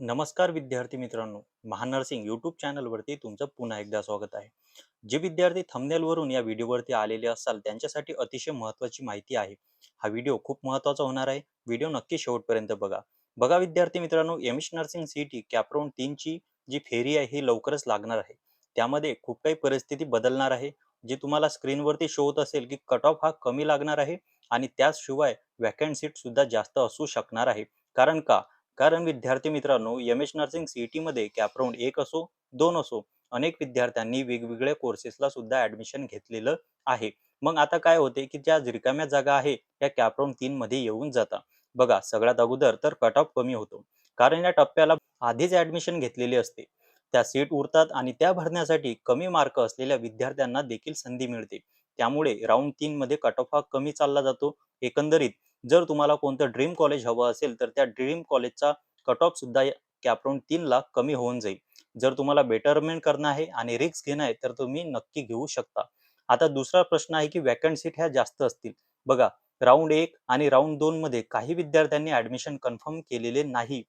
नमस्कार विद्यार्थी मित्रांनो. महानर्सिंग यूट्यूब चॅनलवरती तुमचं पुन्हा एकदा स्वागत आहे. जे विद्यार्थी थंबनेलवरून या व्हिडिओवरती आलेले असाल त्यांच्यासाठी अतिशय महत्त्वाची माहिती आहे. हा व्हिडिओ खूप महत्त्वाचा होणार आहे. व्हिडिओ नक्की शेवटपर्यंत बघा. बघा विद्यार्थी मित्रांनो M S nursing city T तीनची जी फेरी आहे ही लवकरच लागणार आहे. त्यामध्ये खूप काही परिस्थिती बदलणार आहे. जी तुम्हाला स्क्रीनवरती शो होत असेल की कट ऑफ हा कमी लागणार आहे आणि त्याशिवाय वॅकंट सीट सुद्धा जास्त असू शकणार आहे. कारण का? कारण विद्यार्थी मित्रांनो एम एच नर्सिंग सीईटी मध्ये कॅपराऊंड एक असो दोन असो अनेक विद्यार्थ्यांनी वेगवेगळ्या कोर्सेसला सुद्धा ऍडमिशन घेतलेलं आहे. मग आता काय होते की ज्या रिकाम्या जागा आहे त्या कॅपराऊंड तीन मध्ये येऊन जातात. बघा सगळ्यात अगोदर तर कट ऑफ कमी होतो. कारण या टप्प्याला आधीच ऍडमिशन घेतलेली असते. त्या सीट उरतात आणि त्या भरण्यासाठी कमी मार्क असलेल्या विद्यार्थ्यांना देखील संधी मिळते. त्यामुळे राऊंड तीन मध्ये कट ऑफ हा कमी चालला जातो. एकंदरीत जर तुम्हाला कोणतं ड्रीम कॉलेज हवं असेल तर त्या ड्रीम कॉलेजचा कट ऑफ सुद्धा कॅपराऊंड तीन लाख कमी होऊन जाईल. जर तुम्हाला बेटरमेंट करणं आहे आणि रिस्क घेणं आहे तर तुम्ही नक्की घेऊ शकता. आता दुसरा प्रश्न आहे की वॅकंट सीट ह्या जास्त असतील. बघा राऊंड एक आणि राऊंड दोन मध्ये काही विद्यार्थ्यांनी ऍडमिशन कन्फर्म केलेले नाही.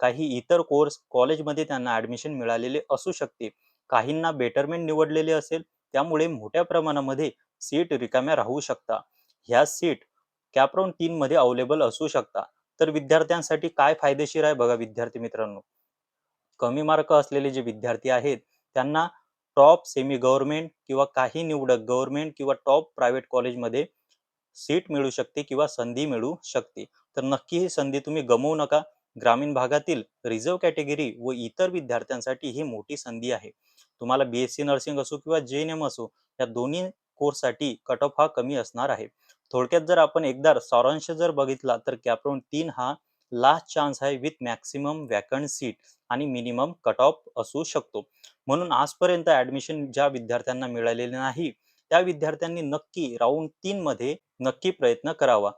काही इतर कोर्स कॉलेजमध्ये त्यांना ऍडमिशन मिळालेले असू शकते. काहींना बेटरमेंट निवडलेले असेल त्यामुळे मोठ्या प्रमाणामध्ये सीट रिकाम्या राहू शकता. ह्या सीट कॅप्रॉन तीन मध्ये अवेलेबल असू शकता. तर विद्यार्थ्यांसाठी काय फायदेशीर आहे बघा विद्यार्थी मित्रांनो? कमी मार्क असलेले जे विद्यार्थी आहेत त्यांना टॉप सेमी गव्हर्नमेंट किंवा काही निवडक गव्हर्नमेंट किंवा टॉप प्रायव्हेट कॉलेजमध्ये सीट मिळू शकते किंवा संधी मिळू शकते. तर नक्की ही संधी तुम्ही गमवू नका. ग्रामीण भागातील रिझर्व कॅटेगरी व इतर विद्यार्थ्यांसाठी ही मोठी संधी आहे. तुम्हाला बीएससी नर्सिंग असो किंवा जे एन एम असो या दोन्ही कोर्ससाठी कट ऑफ हा कमी असणार आहे. थोडक्यात जर आपण एकदा सारांश जर बघितला तर कॅपराऊंड तीन हा लास्ट चान्स आहे विथ मॅक्सिमम वॅकंट सीट आणि मिनिमम कट ऑफ असू शकतो. म्हणून आजपर्यंत ऍडमिशन ज्या विद्यार्थ्यांना मिळालेले नाही त्या विद्यार्थ्यांनी नक्की राऊंड तीन मध्ये नक्की प्रयत्न करावा.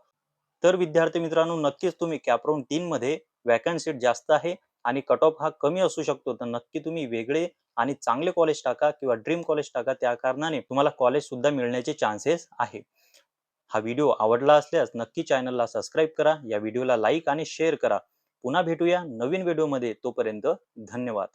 तर विद्यार्थी मित्रांनो नक्कीच तुम्ही कॅपराऊंड तीन मध्ये वॅकंट सीट जास्त आहे आणि कट ऑफ हा कमी असू शकतो. तर नक्की तुम्ही वेगळे आणि चांगले कॉलेज टाका किंवा ड्रीम कॉलेज टाका त्या कारणाने तुम्हाला कॉलेज सुद्धा मिळण्याचे चान्सेस आहे. हा व्हिडिओ आवडला असल्यास नक्की चॅनलला सबस्क्राईब करा या व्हिडिओला लाईक आणि शेअर करा. पुन्हा भेटूया नवीन व्हिडिओमध्ये. तोपर्यंत धन्यवाद.